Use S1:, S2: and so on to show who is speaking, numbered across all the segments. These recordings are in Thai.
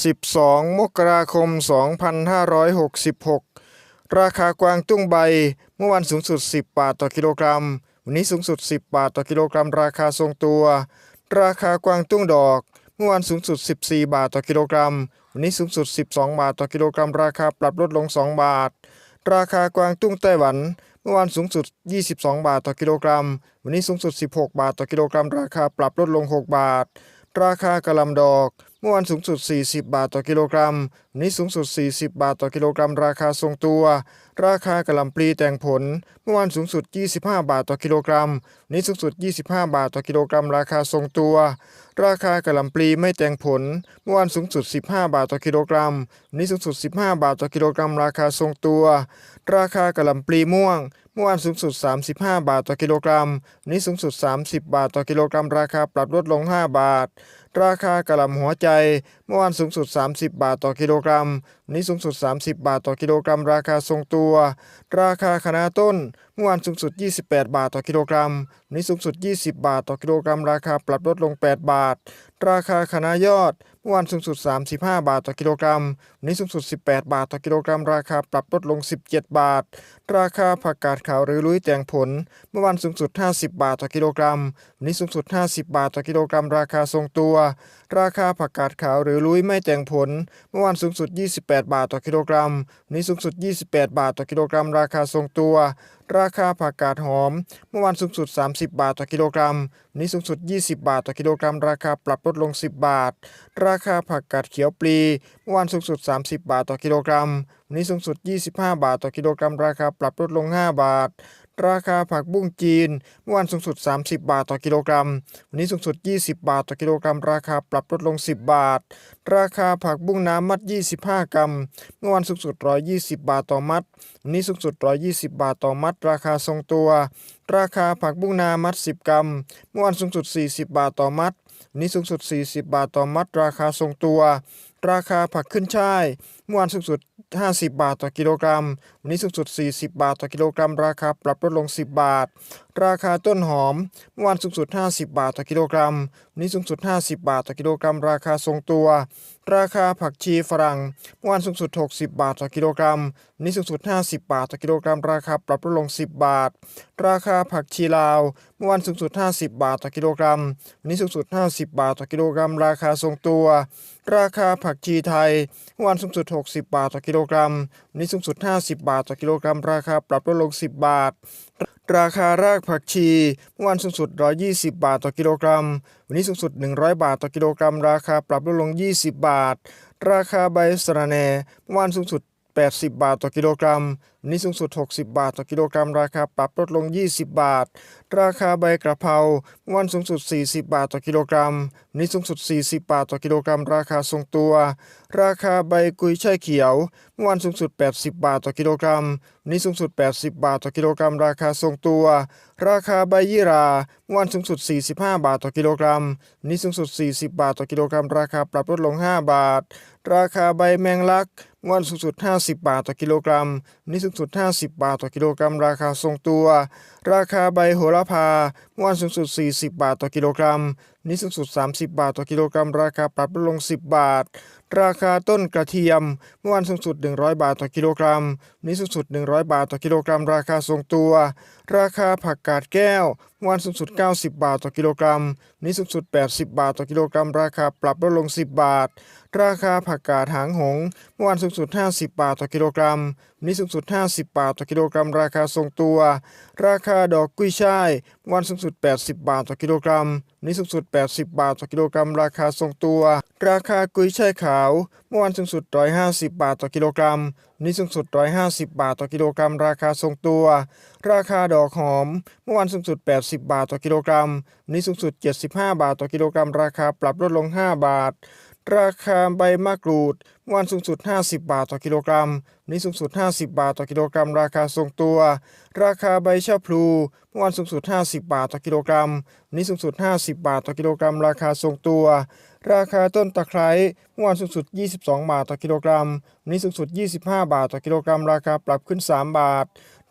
S1: 12 มกราคม 2566 ราคากวางตุ้งใบ เมื่อวันสูงสุด 10 บาทต่อกิโลกรัม วันนี้สูงสุด 10 บาทต่อกิโลกรัม ราคาทรงตัว ราคากวางตุ้งดอก เมื่อวันสูงสุด 14 บาทต่อกิโลกรัม วันนี้สูงสุด 12 บาทต่อกิโลกรัม ราคาปรับลดลง 2 บาท ราคากวางตุ้งไต้หวัน เมื่อวานสูงสุด 22 บาทต่อกิโลกรัม วันนี้สูงสุด 16 บาทต่อกิโลกรัม ราคาปรับลดลง 6 บาท ราคากระหลำดอก เมื่อวานสูงสุด 40 บาทต่อกิโลกรัมวันนี้สูงสุด 40 บาทต่อกิโลกรัม ราคาทรงตัว ราคากระหล่ำปลีแต่งผล เมื่อวานสูงสุด 25 บาทต่อกิโลกรัมวันนี้สูงสุด 25 บาทต่อกิโลกรัม ราคาทรงตัว ราคากระหล่ำปลีไม่แต่งผล เมื่อวานสูงสุด 15 บาทต่อกิโลกรัมวันนี้สูงสุด 15 บาทต่อกิโลกรัม ราคาทรงตัว ราคากระหล่ำปลีม่วง เมื่อวานสูงสุด 35 บาทต่อกิโลกรัมวันนี้สูงสุด 30 บาทต่อกิโลกรัม ราคาปรับลดลง 5 บาท ราคากระหล่ำหัวใจ เมื่อวานสูงสุด 30 บาทต่อกิโลกรัม วันนี้สูงสุด 30 บาทต่อกิโลกรัม ราคาทรงตัว ราคาคะน้าต้น เมื่อวานสูงสุด 28 บาทต่อกิโลกรัม วันนี้สูงสุด 20 บาทต่อกิโลกรัม ราคาปรับลดลง 8 บาท ราคาคะน้ายอด เมื่อวานสูงสุด 35 บาทต่อกิโลกรัม วันนี้สูงสุด 18 บาทต่อกิโลกรัม ราคาปรับลดลง 17 บาท ราคาผักกาดขาวหรือลุยแตงผล เมื่อวานสูงสุด 50 บาทต่อกิโลกรัม วันนี้สูงสุด 50 บาทต่อกิโลกรัมราคาทรงตัว ราคาผักกาดขาวหรือลุยไม่แต่งผล เมื่อวานสูงสุด 28 บาทต่อกิโลกรัมวันนี้สูงสุด 28 บาทต่อกิโลกรัม ราคาทรงตัว ราคาผักกาดหอม เมื่อวานสูงสุด 30 บาทต่อกิโลกรัมวันนี้สูงสุด 20 บาทต่อกิโลกรัม ราคาปรับลดลง 10 บาท ราคาผักกาดเขียวปลี เมื่อวานสูงสุด 30 บาทต่อกิโลกรัมวันนี้สูงสุด 25 บาทต่อกิโลกรัม ราคาปรับลดลง 5 บาท ราคาผักบุ้งจีน เมื่อวานสูงสุด 30 บาทต่อกิโลกรัม วันนี้สูงสุด 20 บาทต่อกิโลกรัม ราคาปรับลดลง 10 บาท ราคาผักบุ้งน้ำมัด 25 กรัม เมื่อวานสูงสุด 120 บาทต่อมัด วันนี้สูงสุด 120 บาทต่อมัด ราคาทรงตัว ราคาผักบุ้งนามัด 10 กรัม เมื่อวานสูงสุด 40 บาทต่อมัด วันนี้สูงสุด 40 บาทต่อมัด ราคาทรงตัว ราคาผักขึ้นช่าย เมื่อวานสูงสุด 50 บาทต่อกิโลกรัม วันนี้สูงสุด 40 บาทต่อกิโลกรัม ราคาปรับลดลง 10 บาทราคาต้นหอมเมื่อวานสูงสุด 50 บาทต่อกิโลกรัม วันนี้สูงสุด 50 บาทต่อกิโลกรัม ราคาทรงตัว ราคาผักชีฝรั่งเมื่อวานสูงสุด 60 บาทต่อกิโลกรัม วันนี้สูงสุด 50 บาทต่อกิโลกรัม ราคาปรับลดลง 10 บาท ราคาผักชีลาว เมื่อวานสูงสุด 50 บาทต่อกิโลกรัม วันนี้สูงสุด 50 บาทต่อกิโลกรัม ราคาทรงตัว ราคาผักชีไทยเมื่อวานสูงสุด 60 บาทต่อกิโลกรัม วันนี้สูงสุด 50 บาทต่อกิโลกรัม ราคาปรับลดลง 10 บาท ราคารากผักชีเมื่อวานสูงสุด 120 บาทต่อกิโลกรัม วันนี้สูงสุด 100 บาทต่อกิโลกรัม ราคาปรับลดลง 20 บาท ราคาใบสะระแหน่เมื่อวานสูงสุด 80 บาทต่อกิโลกรัม วันนี้สูงสุด 60 บาทต่อกิโลกรัม ราคาปรับลดลง 20 บาท ราคาใบกระเพราเมื่อวันสูงสุด 40 บาทต่อกิโลกรัม วันนี้สูงสุด 40 บาทต่อกิโลกรัม ราคาทรงตัว ราคาใบกุยช่ายเขียว เมื่อวันสูงสุด 80 บาทต่อกิโลกรัม วันนี้สูงสุด 80 บาทต่อกิโลกรัม ราคาทรงตัว ราคาใบยี่ราเมื่อวันสูงสุด 45 บาทต่อกิโลกรัม วันนี้สูงสุด 40 บาทต่อกิโลกรัม ราคาปรับลดลง 5 บาท ราคาใบแมงลัก เมื่อวันสูงสุด 50 บาทต่อกิโลกรัม นี้สูงสุด 50 บาทต่อกิโลกรัม ราคาทรงตัว ราคาใบโหระพาเมื่อวันสูงสุด 40 บาทต่อกิโลกรัม นี้สูงสุด 30 บาทต่อกิโลกรัม ราคาปรับลดลง10 บาท ราคาต้นกระเทียม เมื่อวานสูงสุด 100 บาทต่อกิโลกรัมวันนี้สูงสุด 100 บาทต่อกิโลกรัม ราคาทรงตัว ราคาผักกาดแก้ว เมื่อวานสูงสุด 90 บาทต่อกิโลกรัมวันนี้สูงสุด 80 บาทต่อกิโลกรัม ราคาปรับลดลง 10 บาท ราคาผักกาดหางหง เมื่อวานสูงสุด 50 บาทต่อกิโลกรัม นี้สูงสุด 50 บาทต่อกิโลกรัม ราคาทรงตัว ราคาดอกกุ้ยช่ายเมื่อวันสูงสุด 80 บาทต่อกิโลกรัม นี้สูงสุด 80 บาทต่อกิโลกรัม ราคาทรงตัว ราคากุ้ยช่ายขาวเมื่อวันสูงสุด 150 บาทต่อกิโลกรัม นี้สูงสุด 150 บาทต่อกิโลกรัม ราคาทรงตัว ราคาดอกหอมเมื่อวันสูงสุด 80 บาทต่อกิโลกรัม นี้สูงสุด 75 บาทต่อกิโลกรัม ราคาปรับลดลง 5 บาท ราคาใบมะกรูด วันสูงสุด 50 บาทต่อกิโลกรัมวันนี้สูงสุด 50 บาทต่อกิโลกรัม ราคาทรงตัว ราคาใบชะพลูเมื่อวันสูงสุด 50 บาทต่อกิโลกรัมวันนี้สูงสุด 50 บาทต่อกิโลกรัม ราคาทรงตัว ราคาต้นตะไคร้เมื่อวันสูงสุด 22 บาทต่อกิโลกรัมวันนี้สูงสุด 25 บาทต่อกิโลกรัม ราคาปรับขึ้น 3 บาท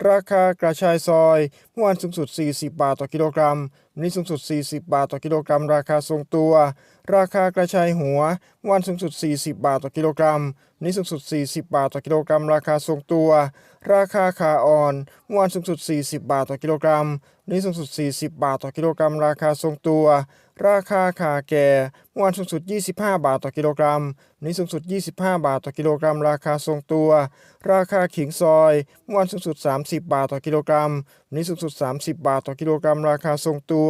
S1: ราคากระชายซอยเมื่อวันสูงสุด 40 บาทต่อกิโลกรัมวันนี้สูงสุด 40 บาทต่อกิโลกรัม ราคาทรงตัว ราคากระชายหัวม่วันสูงสุด 40 บาทต่อกิโลกรัมวันนี้สูงสุด 40 บาทต่อกิโลกรัม ราคาทรงตัว ราคาขาอ่อนม่วันสูงสุด 40 บาทต่อกิโลกรัมวันนี้สูงสุด 40 บาทต่อกิโลกรัม ราคาทรงตัว ราคาขาแก่ม่วันสูงสุด 25 บาทต่อกิโลกรัมวันนี้สูงสุด 25 บาทต่อกิโลกรัม ราคาทรงตัว ราคาขิงซอยม่วันสูงสุด 30 บาทต่อกิโลกรัม นี้สูงสุด 30 บาทต่อกิโลกรัม ราคาทรงตัว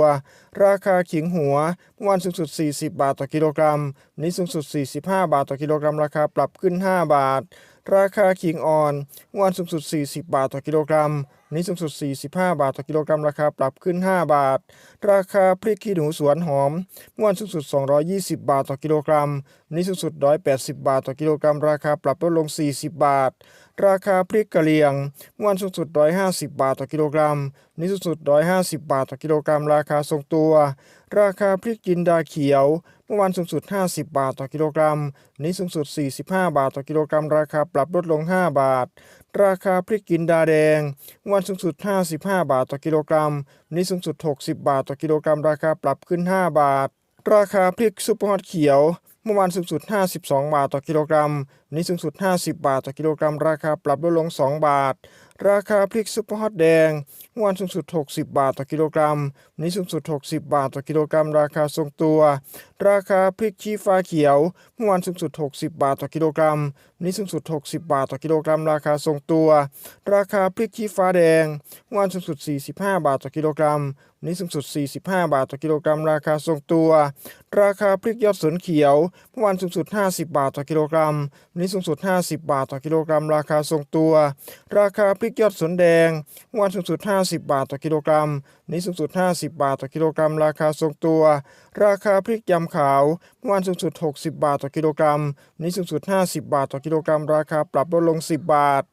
S1: ราคาขิงหัวเมื่อวันสูงสุด 40 บาทต่อกิโลกรัมวันนี้สูงสุด 45 บาทต่อกิโลกรัม ราคาปรับขึ้น 5 บาท ราคาขิงอ่อนเมื่อวันสูงสุด 40 บาทต่อกิโลกรัมวันนี้สูงสุด 45 บาทต่อกิโลกรัม ราคาปรับขึ้น 5 บาท ราคาพริกขี้หนูสวนหอมเมื่อวันสูงสุด 220 บาทต่อกิโลกรัมวันนี้สูงสุด 180 บาทต่อกิโลกรัม ราคาปรับลดลง 40 บาท ราคาพริกกะเหรี่ยงเมื่อวันสูงสุด 150 บาทต่อกิโลกรัม นี้สูงสุด 150 บาทต่อกิโลกรัม ราคาทรงตัว ราคาพริกจินดาเขียว เมื่อวันสูงสุด 50 บาทต่อกิโลกรัม นี้สูงสุด 45 บาทต่อกิโลกรัม ราคาปรับลดลง 5 บาท ราคาพริกจินดาแดงเมื่อวันสูงสุด 55 บาทต่อกิโลกรัมนนี้สูงสุด 60 บาทต่อกิโลกรัม ราคาปรับขึ้น 5 บาทราคาพริกซุปเปอร์ฮอตเขียว เมื่อวานสูงสุด 52 บาทต่อกิโลกรัม วันนี้สูงสุด 50 บาทต่อกิโลกรัม ราคาปรับลดลง 2 บาท ราคาพริกซุปเปอร์ฮอตแดงเมื่อวานสูงสุด 60 บาทต่อกิโลกรัม วันนี้สูงสุด 60 บาทต่อกิโลกรัม ราคาทรงตัว ราคาพริกชี้ฟ้าเขียวเมื่อวานสูงสุด 60 บาทต่อกิโลกรัม วันนี้สูงสุด 60 บาทต่อกิโลกรัม ราคาทรงตัว ราคาพริกชี้ฟ้าแดงเมื่อวานสูงสุด 45 บาทต่อกิโลกรัม วันนี้สูงสุด 45 บาทต่อกิโลกรัม ราคาทรงตัว ราคาพริกยอดสนเขียวเมื่อวานสูงสุด 50 บาทต่อกิโลกรัม วันนี้สูงสุด 50 บาทต่อกิโลกรัม ราคาทรงตัว ราคาพริกยอดสนแดงเมื่อวานสูงสุด 50 บาทต่อกิโลกรัมนนี้สูงสุด 50 บาทต่อกิโลกรัม ราคาทรงตัวราคาพริกยำขาวเมื่อวานสูงสุด 60 บาทต่อกิโลกรัมวันนี้สูงสุด 50 บาทต่อกิโลกรัม ราคาปรับลดลง 10 บาท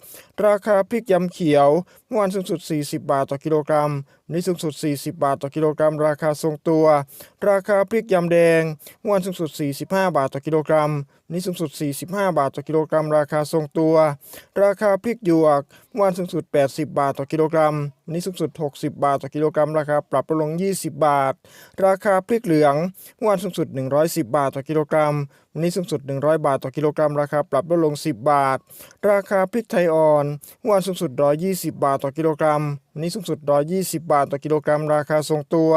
S1: ราคาพริกยำเขียวเมื่อวานสูงสุด 40 บาทต่อกิโลกรัมวันนี้สูงสุด 40 บาทต่อกิโลกรัม ราคาทรงตัว ราคาพริกยำแดงเมื่อวานสูงสุด 45 บาทต่อกิโลกรัมวันนี้สูงสุด 45 บาทต่อกิโลกรัม ราคาทรงตัว ราคาพริกหยวกเมื่อวานสูงสุด 80 บาทต่อกิโลกรัม วันนี้สูงสุด 60 บาทต่อกิโลกรัมราคาปรับลง 20 บาท ราคาพริกเหลืองเมื่อวานสูงสุด 110 บาทต่อกิโลกรัม วันนี้สูงสุด 100 บาทต่อกิโลกรัม ราคาปรับลดลง 10 บาท ราคาพริกไทยอ่อนเมื่อวานสูงสุด 120 บาทต่อกิโลกรัม วันนี้สูงสุด120 บาทต่อกิโลกรัม ราคาทรงตัว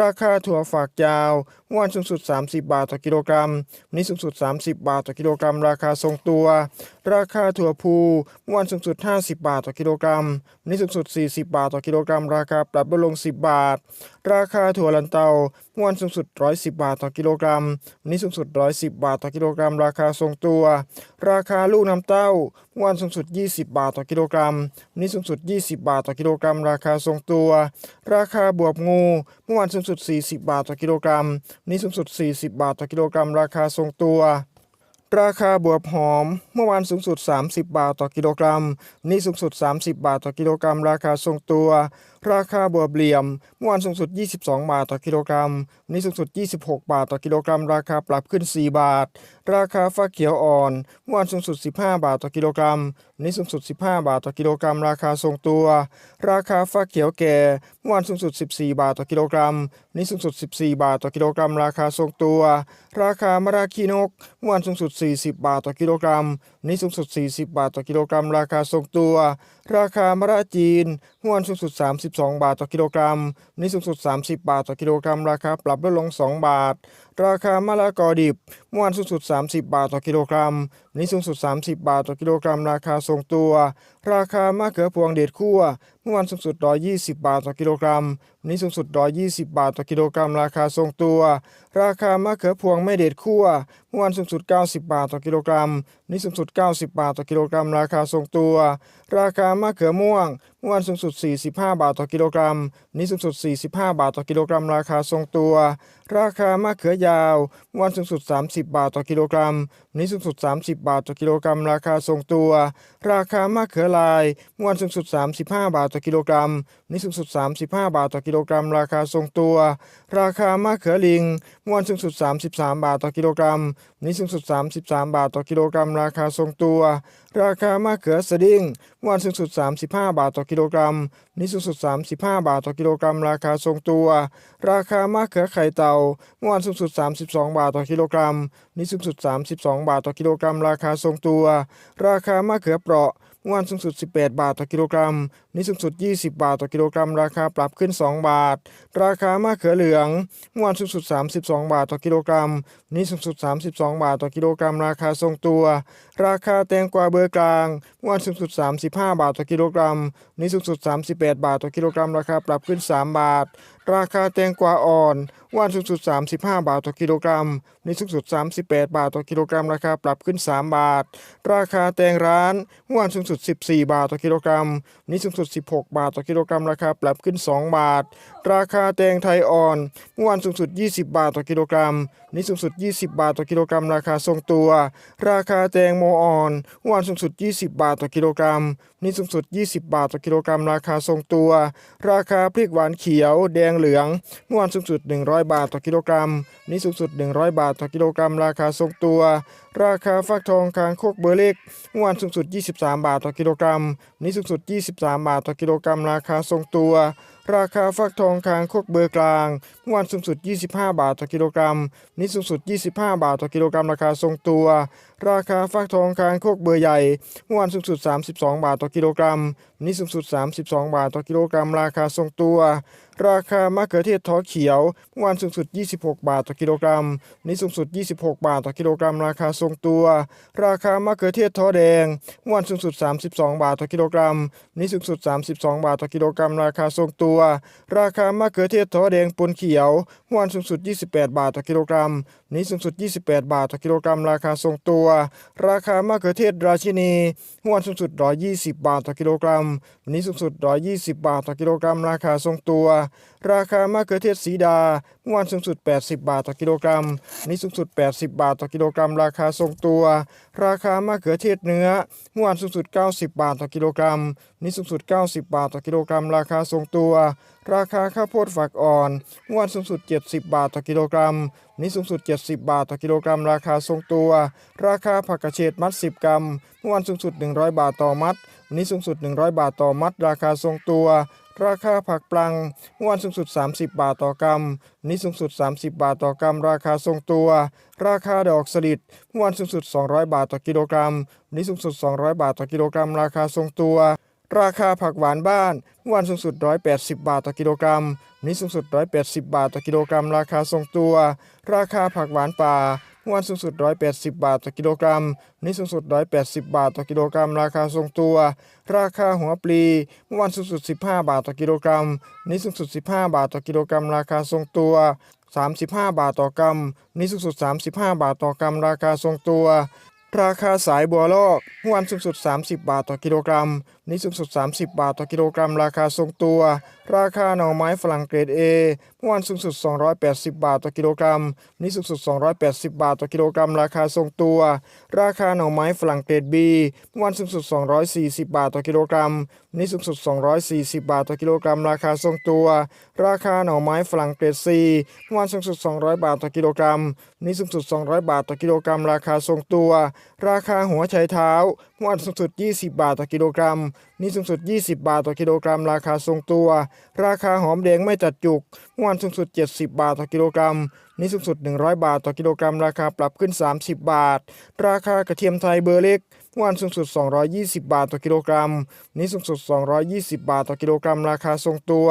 S1: ราคาถั่วฝักยาววันสูงสุด 30 บาทต่อกิโลกรัมวันนี้สูงสุด 30 บาทต่อกิโลกรัม ราคาทรงตัว ราคาถั่วพูวันสูงสุด 50 บาทต่อกิโลกรัมวันนี้สูงสุด 40 บาทต่อกิโลกรัม ราคาปรับลดลง 10 บาท ราคาถั่วลันเตา มื่อวานสูงสุด 110 บาทต่อกิโลกรัม วันนี้สูงสุด 110 บาทต่อกิโลกรัม ราคาทรงตัว ราคาลูกน้ำเต้า เมื่อวานสูงสุด 20 บาทต่อกิโลกรัม วันนี้สูงสุด 20 บาทต่อกิโลกรัม ราคาทรงตัว ราคาบวบงู เมื่อวานสูงสุด 40 บาทต่อกิโลกรัม วันนี้สูงสุด 40 บาทต่อกิโลกรัม ราคาทรงตัวราคาบวบหอม เมื่อวานสูงสุด 30 บาทต่อกิโลกรัมวันนี้สูงสุด 30 บาทต่อกิโลกรัม ราคาทรงตัวราคาบวบเหลี่ยม เมื่อวานสูงสุด 22 บาทต่อกิโลกรัม วันนี้สูงสุด 26 บาทต่อกิโลกรัม ราคาปรับขึ้น 4 บาท ราคาฟักเขียวอ่อน เมื่อวานสูงสุด 15 บาทต่อกิโลกรัม วันนี้สูงสุด 15 บาทต่อกิโลกรัม ราคาทรงตัว ราคาฟักเขียวแก่ เมื่อวานสูงสุด 14 บาทต่อกิโลกรัม วันนี้สูงสุด 14 บาทต่อกิโลกรัม ราคาทรงตัว ราคามะระคีนก เมื่อวานสูงสุด 40 บาทต่อกิโลกรัม วันนี้สูงสุด 40 บาทต่อกิโลกรัม ราคาทรงตัว ราคามะระจีน เมื่อวานสูงสุด12 บาทต่อกิโลกรัมวันนี้สูงสุด 30 บาทต่อกิโลกรัมราคาปรับลดลง 2 บาท ราคามะละกอดิบเมื่อวานสูงสุด 30 บาทต่อกิโลกรัมวันนี้สูงสุด 30 บาทต่อกิโลกรัม ราคาทรงตัว ราคามะเขือพวงเด็ดคั่วเมื่อวานสูงสุด 120 บาทต่อกิโลกรัมวันนี้สูงสุด 120 บาทต่อกิโลกรัม ราคาทรงตัว ราคามะเขือพวงไม่เด็ดคั่วเมื่อวานสูงสุด 90 บาทต่อกิโลกรัมวันนี้สูงสุด 90 บาทต่อกิโลกรัม ราคาทรงตัว ราคามะเขือม่วง เมื่อวานสูงสุด 45 บาทต่อกิโลกรัมวันนี้สูงสุด 45 บาทต่อกิโลกรัม ราคาทรงตัว ราคามะเขือยาวมวานสูงสุด 30 บาทต่อกิโลกรัมนี้สูงสุด 30 บาทต่อกิโลกรัม ราคาทรงตัว ราคามะเขือลายเมื่อวานสูงสุด 35 บาทต่อกิโลกรัมวันนี้สูงสุด 35 บาทต่อกิโลกรัม ราคาทรงตัว ราคามะเขือลิงเมื่อวานสูงสุด 33 บาทต่อกิโลกรัมวันนี้สูงสุด 33 บาทต่อกิโลกรัม ราคาทรงตัว ราคามะเขือสดิ้งเมื่อวานสูงสุด 35 บาทต่อกิโลกรัมวันนี้สูงสุด 35 บาทต่อกิโลกรัม ราคาทรงตัว ราคามะเขือไข่เต่าเมื่อวานสูงสุด 32 บาทต่อกิโลกรัมวันนี้สูงสุด 32บาทต่อกิโลกรัม ราคาทรงตัว ราคามะเขือเปราะเมื่อวานสูงสุด 18 บาทต่อกิโลกรัม นี้สูงสุด 20 บาทต่อกิโลกรัม ราคาปรับขึ้น 2 บาท ราคามะเขือเหลืองเมื่อวานสูงสุด 32 บาทต่อกิโลกรัม นี้สูงสุด 32 บาทต่อกิโลกรัม ราคาทรงตัว ราคาแตงกวาเบอร์กลางเมื่อวานสูงสุด 35 บาทต่อกิโลกรัมนนี้สูงสุด 38 บาทต่อกิโลกรัม ราคาปรับขึ้น 3 บาท ราคาแตงกวาอ่อนเมื่อวานสูงสุด 35 บาทต่อกิโลกรัมนี้สูงสุด 38 บาทต่อกิโลกรัม ราคาปรับขึ้น 3 บาท ราคาแตงร้านเมื่อวานสูงสุด 14 บาทต่อกิโลกรัม นี้สูงสุด 16 บาทต่อกิโลกรัม ราคาปรับขึ้น 2 บาท ราคาแตงไทยอ่อนเมื่อวานสูงสุด 20 บาทต่อกิโลกรัมนี้สูงสุด 20 บาทต่อกิโลกรัม ราคาทรงตัว ราคาแตงโมอ่อนเมื่อวานสูงสุด 20 บาทต่อกิโลกรัมวันนี้สูงสุด 20 บาทต่อกิโลกรัม ราคาทรงตัว ราคาพริกหวานเขียว แดงเหลืองเมื่อวานสูงสุด 100 บาทต่อกิโลกรัมวันนี้สูงสุด 100 บาทต่อกิโลกรัม ราคาทรงตัว ราคาฟักทองคางโคกเบอร์เล็กเมื่อวานสูงสุด 23 บาทต่อกิโลกรัมวันนี้สูงสุด 23 บาทต่อกิโลกรัม ราคาทรงตัว ราคาฟักทองคางคกเบอร์กลางเมื่อวานสูงสุด 25 บาทต่อกิโลกรัมนี้สูงสุด 25 บาทต่อกิโลกรัมราคาทรงตัว ราคาฟักทองคางคกเบอร์ใหญ่เมื่อวานสูงสุด 32 บาทต่อกิโลกรัมนนี้สูงสุด 32 บาทต่อกิโลกรัมราคาทรงตัว ราคามะเขือเทศท้อเขียวเมื่อวานสูงสุด 26 บาทต่อกิโลกรัมวันนี้สูงสุด 26 บาทต่อกิโลกรัม ราคาทรงตัว ราคามะเขือเทศท้อแดงเมื่อวานสูงสุด 32 บาทต่อกิโลกรัมวันนี้สูงสุด 32 บาทต่อกิโลกรัม ราคาทรงตัว ราคามะเขือเทศท้อแดงปนเขียวเมื่อวานสูงสุด 28 บาทต่อกิโลกรัมวันนี้สูงสุด 28 บาทต่อกิโลกรัม ราคาทรงตัว ราคามะเขือเทศราชินีเมื่อวานสูงสุด 120 บาทต่อกิโลกรัมวันนี้สูงสุด 120 บาทต่อกิโลกรัม ราคาทรงตัวราคามะเขือเทศสีดาเมื่อวานสูงสุด 80 บาทต่อกิโลกรัมวันนี้สูงสุด 80 บาทต่อกิโลกรัม ราคาทรงตัว ราคามะเขือเทศเนื้อเมื่อวานสูงสุด 90 บาทต่อกิโลกรัมวันนี้สูงสุด 90 บาทต่อกิโลกรัม ราคาทรงตัว ราคาข้าวโพดฝักอ่อนเมื่อวานสูงสุด 70 บาทต่อกิโลกรัมวันนี้สูงสุด 70 บาทต่อกิโลกรัม ราคาทรงตัว ราคาผักกระเฉดมัด 10 กรัมเมื่อวานสูงสุด 100 บาทต่อมัดวันนี้สูงสุด 100 บาทต่อมัด ราคาทรงตัว ราคาผักปลังเมื่อวานสูงสุด 30 บาทต่อกรัมวันนี้สูงสุด 30 บาทต่อกรัม ราคาทรงตัว ราคาดอกสลิดเมื่อวานสูงสุด 200 บาทต่อกิโลกรัมวันนี้สูงสุด 200 บาทต่อกิโลกรัม ราคาทรงตัว ราคาผักหวานบ้านเมื่อวานสูงสุด 180 บาทต่อกิโลกรัมวันนี้สูงสุด 180 บาทต่อกิโลกรัม ราคาทรงตัว ราคาผักหวานป่า เมื่อวานสูงสุด 180 บาทต่อกิโลกรัม นี้สูงสุด 180 บาทต่อกิโลกรัม ราคาทรงตัว ราคาหัวปลี เมื่อวานสูงสุด 15 บาทต่อกิโลกรัม นี้สูงสุด 15 บาทต่อกิโลกรัม ราคาทรงตัว 35 บาทต่อกรัมวันนี้สูงสุด 35 บาทต่อกรัม ราคาทรงตัว ราคาสายบัวลอกเมื่อวานสูงสุด 30 บาทต่อกิโลกรัม นี้สูงสุด 30 บาทต่อกิโลกรัม ราคาทรงตัว ราคาหน่อไม้ฝรั่งเกรด A เมื่อวานสูงสุด 280 บาทต่อกิโลกรัมนนี้สูงสุด 280 บาทต่อกิโลกรัม ราคาทรงตัว ราคาหน่อไม้ฝรั่งเกรด B เมื่อวานสูงสุด 240 บาทต่อกิโลกรัมวันนี้สูงสุด 240 บาทต่อกิโลกรัม ราคาทรงตัว ราคาหน่อไม้ฝรั่งเกรด C เมื่อวานสูงสุด 200 บาทต่อกิโลกรัมวันนี้สูงสุด 200 บาทต่อกิโลกรัม ราคาทรงตัว ราคาหัวไชเท้าเมื่อวานสูงสุด 20 บาทต่อกิโลกรัมนี่สูงสุด 20 บาทต่อกิโลกรัม ราคาทรงตัว ราคาหอมแดงไม่จัดจุกเมื่อวานสูงสุด 70 บาทต่อกิโลกรัมนี่สูงสุด 100 บาทต่อกิโลกรัม ราคาปรับขึ้น 30 บาท ราคากระเทียมไทยเบอร์เล็ก เมื่อวานสูงสุด 220 บาทต่อกิโลกรัม นี่สูงสุด 220 บาทต่อกิโลกรัม ราคาทรงตัว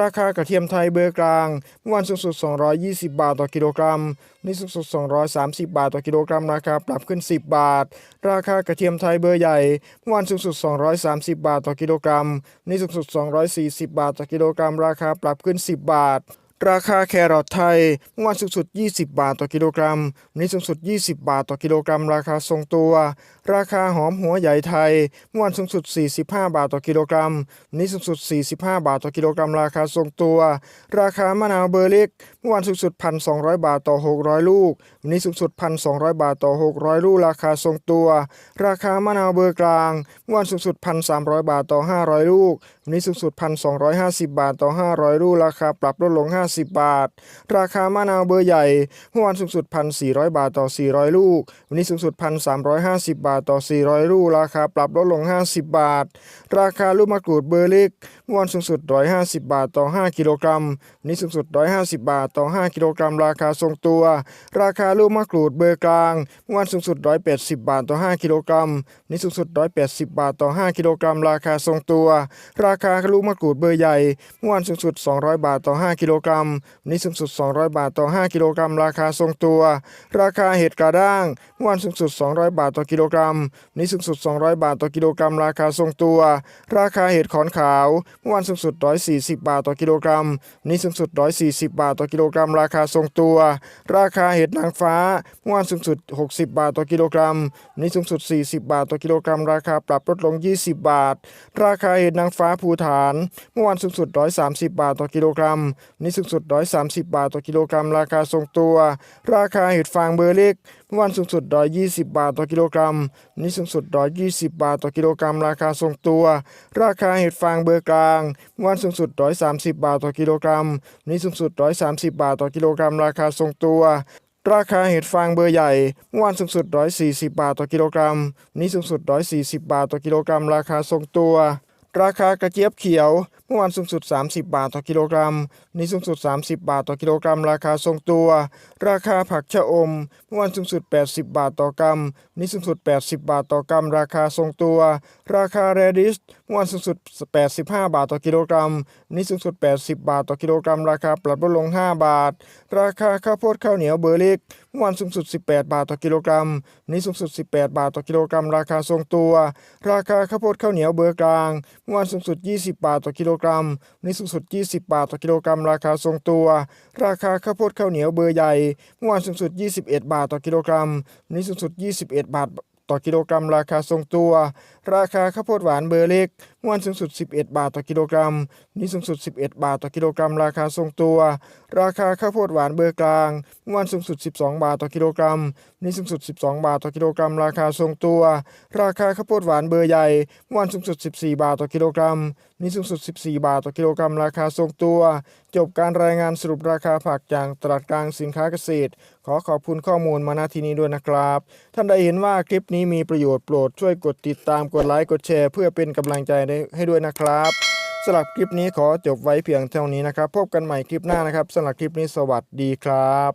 S1: ราคากระเทียมไทยเบอร์กลาง เมื่อวานสูงสุด 220 บาทต่อกิโลกรัม นี่สูงสุด 230 บาทต่อกิโลกรัม ราคาปรับขึ้น 10 บาท ราคากระเทียมไทยเบอร์ใหญ่ เมื่อวานสูงสุด 230 บาทต่อกิโลกรัม นี่สูงสุด 240 บาทต่อกิโลกรัม ราคาปรับขึ้น 10 บาท ราคาแครอทไทยเมื่อวานสูงสุด 20 บาทต่อกิโลกรัมวันนี้สูงสุด 20 บาทต่อกิโลกรัม ราคาทรงตัว ราคาหอมหัวใหญ่ไทยเมื่อวานสูงสุด 45 บาทต่อกิโลกรัมวันนี้สูงสุด 45 บาทต่อกิโลกรัม ราคาทรงตัว ราคามะนาวเบอร์เล็กเมื่อวานสูงสุด 1,200 บาทต่อ 600 ลูกวันนี้สูงสุด 1,200 บาทต่อ 600 ลูก ราคาทรงตัว ราคามะนาวเบอร์กลางเมื่อวานสูงสุด 1,300 บาทต่อ 500 ลูกวันนี้สูงสุด 1,250 บาทต่อ 500ลูกราคาปรับลดลง 50 บาท ราคามะนาวเบอร์ใหญ่เมื่อวานสูงสุด 1,400 บาทต่อ 400 ลูก วันนี้สูงสุด 1,350 บาทต่อ 400 ลูกราคาปรับลดลง 50 บาท ราคาลูกมะกรูดเบอร์เล็กเมื่อวานสูงสุด 150 บาทต่อ 5 กิโลกรัมวันนี้สูงสุด 150 บาทต่อ 5 กิโลกรัม ราคาทรงตัว ราคาลูกมะกรูดเบอร์กลางเมื่อวานสูงสุด 180 บาทต่อ 5 กิโลกรัมวันนี้สูงสุด 180 บาทต่อ 5 กิโลกรัม ราคาทรงตัวราราคาลูกมะกรูดเบอร์ใหญ่เมื่อวานสูงสุด 200 บาทต่อ 5 กิโลกรัมวันนี้สูงสุด 200 บาทต่อ 5 กิโลกรัม ราคาทรงตัว ราคาเห็ดกระด้างเมื่อวานสูงสุด 200 บาทต่อกิโลกรัมวันนี้สูงสุด 200 บาทต่อกิโลกรัม ราคาทรงตัว ราคาเห็ดขอนขาวเมื่อวานสูงสุด 140 บาทต่อกิโลกรัมวันนี้สูงสุด 140 บาทต่อกิโลกรัม ราคาทรงตัว ราคาเห็ดนางฟ้าเมื่อวานสูงสุด 60 บาทต่อกิโลกรัมวันนี้สูงสุด 40 บาทต่อกิโลกรัม ราคาปรับลดลง 20 บาท ราคาเห็ดนางฟ้าภูฐาน เมื่อวานสูงสุด 130 บาทต่อกิโลกรัมวันนี้สูงสุด 130 บาทต่อกิโลกรัม ราคาทรงตัว ราคาเห็ดฟางเบอร์เล็ก เมื่อวานสูงสุด 120 บาทต่อกิโลกรัมวันนี้สูงสุด 120 บาทต่อกิโลกรัม ราคาทรงตัว ราคาเห็ดฟางเบอร์กลาง เมื่อวานสูงสุด 130 บาทต่อกิโลกรัมวันนี้สูงสุด 130 บาทต่อกิโลกรัม ราคาทรงตัวราคาเห็ดฟางเบอร์ใหญ่ เมื่อวานสูงสุด 140 บาทต่อกิโลกรัมวันนี้สูงสุด 140 บาทต่อกิโลกรัม ราคาทรงตัว ราคากระเจี๊ยบเขียว มื่อวานสูงสุด 30 บาทต่อกิโลกรัมนี้สูงสุด 30 บาทต่อกิโลกรัม ราคาทรงตัว ราคาผักชะอม เมื่อวานสูงสุด 80 บาทต่อกรัมนี้สูงสุด 80 บาทต่อกรัม ราคาทรงตัว ราคาเรดิสเมื่อวานสูงสุด 85 บาทต่อกิโลกรัม นี้สูงสุด 80 บาทต่อกิโลกรัม ราคาปรับลดลง 5 บาท ราคาข้าวโพดข้าวเหนียวเบอร์ล็กเมื่อวานสูงสุด 18 บาทต่อกิโลกรัมนนี้สูงสุด 18 บาทต่อกิโลกรัม ราคาทรงตัว ราคาข้าวโพดข้าวเหนียวเบอร์กลาง เมื่อวานสูงสุด 20 บาทต่อกิโลกรัมวันนี้สูงสุด 20 บาทต่อกิโลกรัม ราคาทรงตัว ราคาข้าวโพดข้าวเหนียวเบอร์ใหญ่เมื่อวานสูงสุด 21 บาทต่อกิโลกรัมวันนี้สูงสุด 21 บาทต่อกิโลกรัม ราคาทรงตัว ราคาข้าวโพดหวานเบอร์เล็กเมื่อวานสูงสุด 11 บาทต่อกิโลกรัมนี้สูงสุด 11 บาทต่อกิโลกรัม ราคาทรงตัว ราคาข้าวโพดหวานเบอร์กลางเมื่อวันสูงสุด 12 บาทต่อกิโลกรัมนี้สูงสุด 12 บาทต่อกิโลกรัม ราคาทรงตัว ราคาข้าวโพดหวานเบอร์ใหญ่เมื่อวันสูงสุด 14 บาทต่อกิโลกรัมนนี้สูงสุด 14 บาทต่อกิโลกรัม ราคาทรงตัว จบการรายงานสรุปราคาผักจากตลาดกลางสินค้าเกษตร ขอขอบคุณข้อมูลมาณที่นี้ด้วยนะครับ ท่านใดเห็นว่าคลิปนี้มีประโยชน์โปรดช่วยกดติดตามกดไลค์กดแชร์ เพื่อเป็นกำลังใจให้ด้วยนะครับ สำหรับคลิปนี้ขอจบไว้เพียงเท่านี้นะครับ พบกันใหม่คลิปหน้านะครับสำหรับคลิปนี้สวัสดีครับ